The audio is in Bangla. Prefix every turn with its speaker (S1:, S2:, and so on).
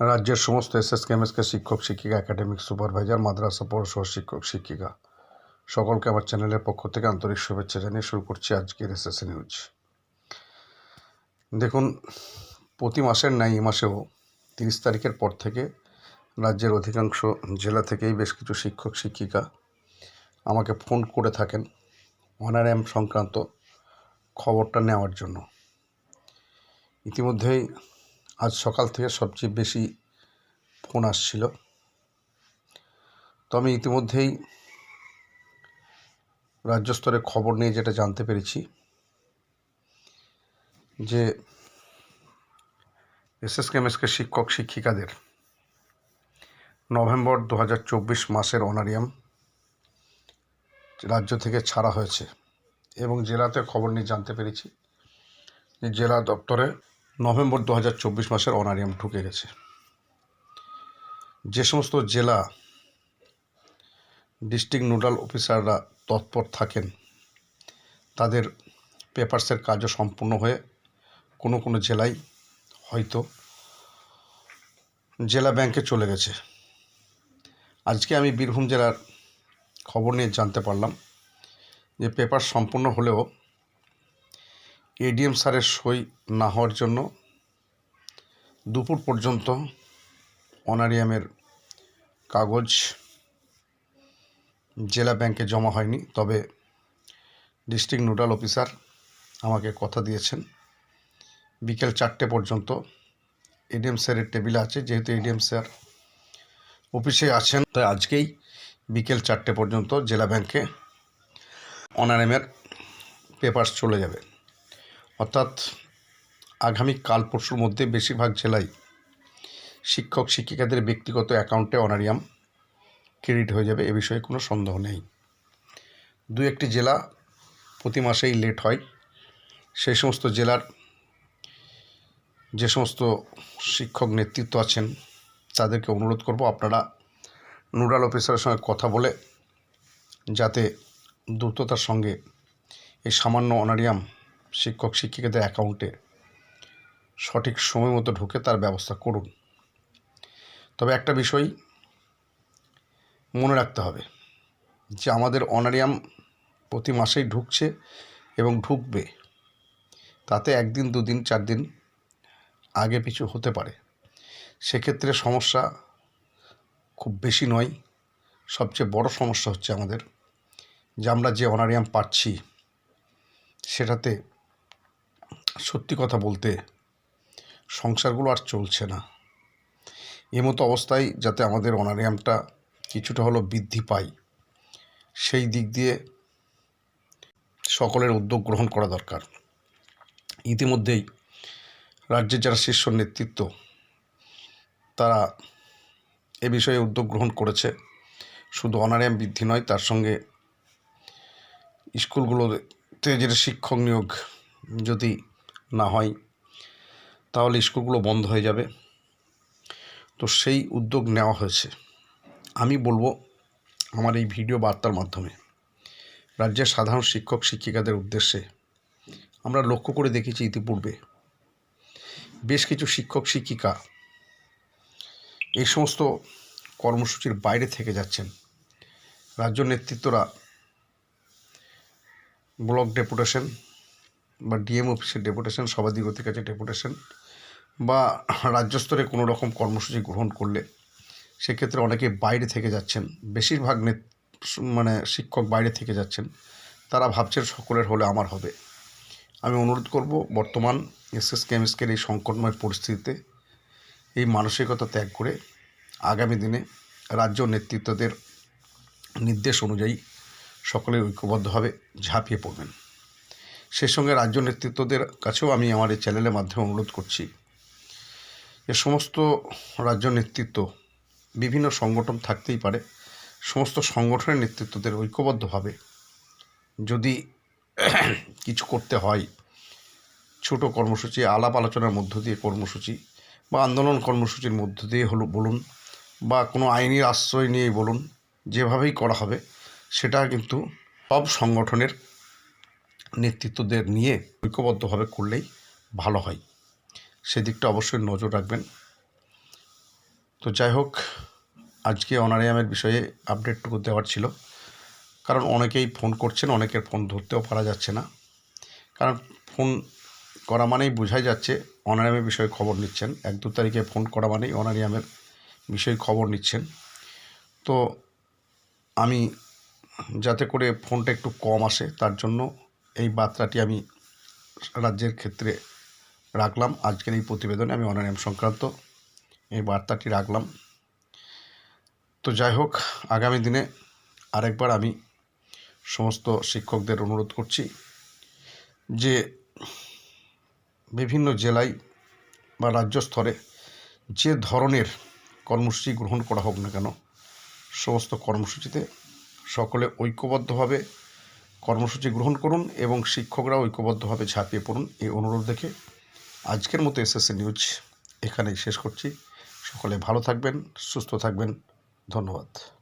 S1: রাজ্যের সমস্ত এসএস কেমএসকে শিক্ষক, শিক্ষিকা একাডেমিক সুপারভাইজার মাদ্রাসা পৌরসভা শিক্ষক, শিক্ষিকা। সকলকে আমার চ্যানেলের পক্ষ থেকে আন্তরিক শুভেচ্ছা জানিয়ে শুরু করছি আজকের এসএস নিউজ দেখুন, প্রতি মাসের ন্যায় এই মাসেও তিরিশ তারিখের পর থেকে রাজ্যের অধিকাংশ জেলা থেকেই বেশ কিছু শিক্ষক, শিক্ষিকা আমাকে ফোন করে থাকেন অনারায়াম সংক্রান্ত খবরটা নেওয়ার জন্য। ইতিমধ্যেই আজ সকাল থেকে সবচেয়ে বেশি ফোন আসছিল। তো আমি ইতিমধ্যেই রাজ্য স্তরে খবর নিয়ে যেটা জানতে পেরেছি যে এসএস কেমএসকে শিক্ষক, শিক্ষিকাদের নভেম্বর দু হাজার চব্বিশ মাসের অনারিয়াম রাজ্য থেকে ছাড়া হয়েছে এবং জেলাতে খবর নিয়ে জানতে পেরেছি যে জেলা দপ্তরে নভেম্বর দু হাজার চব্বিশ মাসের অনারিয়াম ঢুকে গেছে। যে সমস্ত জেলা ডিস্ট্রিক্ট নোডাল অফিসাররা তৎপর থাকেন, তাদের পেপারসের কাজও সম্পূর্ণ হয়ে কোনো কোনো জেলায় হয়তো জেলা ব্যাংকে চলে গেছে। আজকে আমি বীরভূম জেলার খবর নিয়ে জানতে পারলাম যে পেপার সম্পূর্ণ হলেও এডিএম স্যারের সই না হওয়ার জন্য দুপুর পর্যন্ত অনারিয়ামের কাগজ জেলা ব্যাংকে জমা হয়নি। তবে ডিস্ট্রিক্ট নোডাল অফিসার আমাকে কথা দিয়েছেন। বিকেল চারটে পর্যন্ত এডিএম স্যারের টেবিলে আছে, যেহেতু এডিএম স্যার অফিসে আছেন। তাই আজকেই বিকেল চারটে পর্যন্ত জেলা ব্যাংকে অনারেমের পেপার চলে যাবে। অর্থাৎ আগামী কাল পরশুর মধ্যে বেশিরভাগ জেলায় শিক্ষক শিক্ষিকাদের ব্যক্তিগত অ্যাকাউন্টে অনারিয়াম ক্রেডিট হয়ে যাবে, এ বিষয়ে কোনো সন্দেহ নেই। দু একটি জেলা প্রতি মাসেই লেট হয়। সেই সমস্ত জেলার যে সমস্ত শিক্ষক নেতৃত্ব আছেন, তাদেরকে অনুরোধ করব আপনারা নোডাল অফিসারের সঙ্গে কথা বলে, যাতে দ্রুততার সঙ্গে এই সামান্য অনারিয়াম শিক্ষক শিক্ষিকাদের অ্যাকাউন্টে সঠিক সময় মতো ঢুকে তার ব্যবস্থা করুন। তবে একটা বিষয় মনে রাখতে হবে যে আমাদের অনারিয়াম প্রতি মাসেই ঢুকছে এবং ঢুকবে। তাতে একদিন, দুদিন চার দিন আগে পিছু হতে পারে। সেক্ষেত্রে সমস্যা খুব বেশি নয়। সবচেয়ে বড় সমস্যা হচ্ছে আমাদের যে আমরা যে অনারিয়াম পাচ্ছি, সেটাতে সত্যি কথা বলতে সংসারগুলো আর চলছে না। এমতো অবস্থায় যাতে আমাদের অনারিয়ামটা কিছুটা হলো বৃদ্ধি পায়, সেই দিক দিয়ে সকলের উদ্যোগ গ্রহণ করা দরকার। ইতিমধ্যেই রাজ্যের যারা শীর্ষ নেতৃত্ব, তারা এ বিষয়ে উদ্যোগ গ্রহণ করেছে। শুধু অনারিয়াম বৃদ্ধি নয়, তার সঙ্গে স্কুলগুলোতে যেটা শিক্ষক নিয়োগ যদি না হয়, তাহলে স্কুলগুলো বন্ধ হয়ে যাবে। তো সেই উদ্যোগ নেওয়া হয়েছে। আমি বলব, আমার এই ভিডিও বার্তার মাধ্যমে রাজ্যের সাধারণ শিক্ষক, শিক্ষিকাদের উদ্দেশ্যে আমরা লক্ষ্য করে দেখেছি ইতিপূর্বে বেশ কিছু শিক্ষক, শিক্ষিকা এই সমস্ত কর্মসূচির বাইরে থেকে যাচ্ছেন। রাজ্য নেতৃত্বরা ব্লক ডেপুটেশন বা ডিএম অফিসের ডেপুটেশন সভাধিপতির কাছে ডেপুটেশন বা রাজ্যস্তরে কোনো রকম কর্মসূচি গ্রহণ করলে সেক্ষেত্রে অনেকে বাইরে থেকে যাচ্ছেন। বেশিরভাগ মানে শিক্ষক বাইরে থেকে যাচ্ছেন। তারা ভাবছেন সকলের হলে আমার হবে। আমি অনুরোধ করব, বর্তমান এসএস কেমিস্কের এই সংকটময় পরিস্থিতিতে এই মানসিকতা ত্যাগ করে আগামী দিনে রাজ্য নেতৃত্বদের নির্দেশ অনুযায়ী সকলে ঐক্যবদ্ধভাবে ঝাঁপিয়ে পড়বেন। সেই সঙ্গে রাজ্য নেতৃত্বদের কাছেও আমি আমার এই চ্যানেলের মাধ্যমে অনুরোধ করছি। যে সমস্ত রাজ্য নেতৃত্ব, বিভিন্ন সংগঠন থাকতেই পারে, সমস্ত সংগঠনের নেতৃত্বদের ঐক্যবদ্ধভাবে যদি কিছু করতে হয়, ছোট কর্মসূচি, আলাপ আলোচনার মধ্য দিয়ে কর্মসূচি বা আন্দোলন কর্মসূচির মধ্য দিয়ে হলো বলুন বা কোনো আইনি আশ্রয় নিয়েই বলুন, যেভাবেই করা হবে, সেটা কিন্তু সব সংগঠনের নেতৃত্বদের নিয়ে ঐক্যবদ্ধভাবে করলেই ভালো হয়। সেদিকটা অবশ্যই নজর রাখবেন। তো যাই হোক, আজকে অনারিয়ামের বিষয়ে আপডেটটুকু দেওয়ার ছিল। কারণ অনেকেই ফোন করছেন, অনেকের ফোন ধরতেও পারা যাচ্ছে না। কারণ ফোন করা মানেই বোঝাই যাচ্ছে, অনারিয়ামের বিষয়ে খবর নিচ্ছেন। এক দু তারিখে ফোন করা মানেই অনারিয়ামের বিষয়ে খবর নিচ্ছেন। তো আমি যাতে করে ফোনটা একটু কম আসে, তার জন্য এই বার্তাটি আমি রাজ্যের ক্ষেত্রে রাখলাম। আজকের এই প্রতিবেদনে আমি অনারিয়াম সংক্রান্ত এই বার্তাটি রাখলাম। তো যাই হোক, আগামী দিনে আরেকবার আমি সমস্ত শিক্ষকদের অনুরোধ করছি যে বিভিন্ন জেলায় বা রাজ্য স্তরে যে ধরনের কর্মসূচি গ্রহণ করা হোক না কেন, সমস্ত কর্মসূচিতে সকলে ঐক্যবদ্ধভাবে কর্মসূচি গ্রহণ করুন এবং শিক্ষকরা ঐক্যবদ্ধভাবে ঝাঁপিয়ে পড়ুন। এই অনুরোধ দেখে আজকের মতো এসএসসি নিউজ এখানেই শেষ করছি। সকলে ভালো থাকবেন, সুস্থ থাকবেন। ধন্যবাদ।